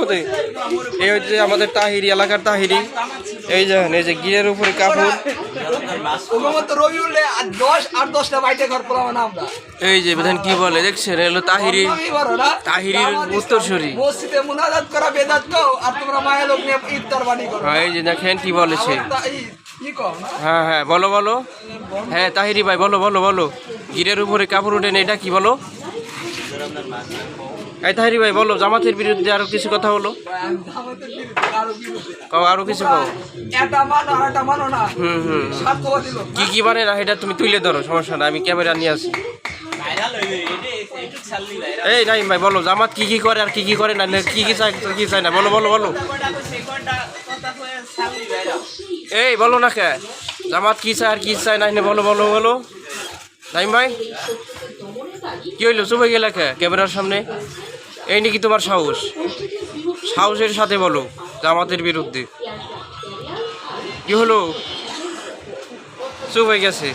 হতে এই হচ্ছে আমাদের তাহিরি এলাকার তাহিরি। এই যে এই যে গিরের উপরে কাপড়। এই যে বিধান কি বলে দেখছেন? এলো তাহিরি তাহিরির উত্তরসূরি। হ্যাঁ, এই যে দেখেন কি বলেছে। হ্যাঁ হ্যাঁ বলো বলো। হ্যাঁ তাহিরি ভাই বলো বলো বলো। গিরের উপরে কাপড় উঠেন এটা কি বলো? এই তাহিরি ভাই, বলো, জামাতের বিরুদ্ধে আরও কিছু কথা। কও, আরও কিছু কও। কি কি মানে না এটা তুমি তুলে ধরো, সমস্যা না আমি ক্যামেরা নিয়ে আসি। এই নাই ভাই, বলো, জামাত কি কি করে আর কি কি করে না কি কি চাই কি চাই না? বলো বলো বলো। এই, বলো না কে, জামাত কি চাই আর কি চাই না না বলো বলো বলো। নাইম ভাই, কি হইল? চুপে গেলে কে? ক্যামেরার সামনে? এই নাকি তোমার সাহস? সাহসের সাথে বলো, জামাতের বিরুদ্ধে। কি হলো? চুপ হয়ে গেছে।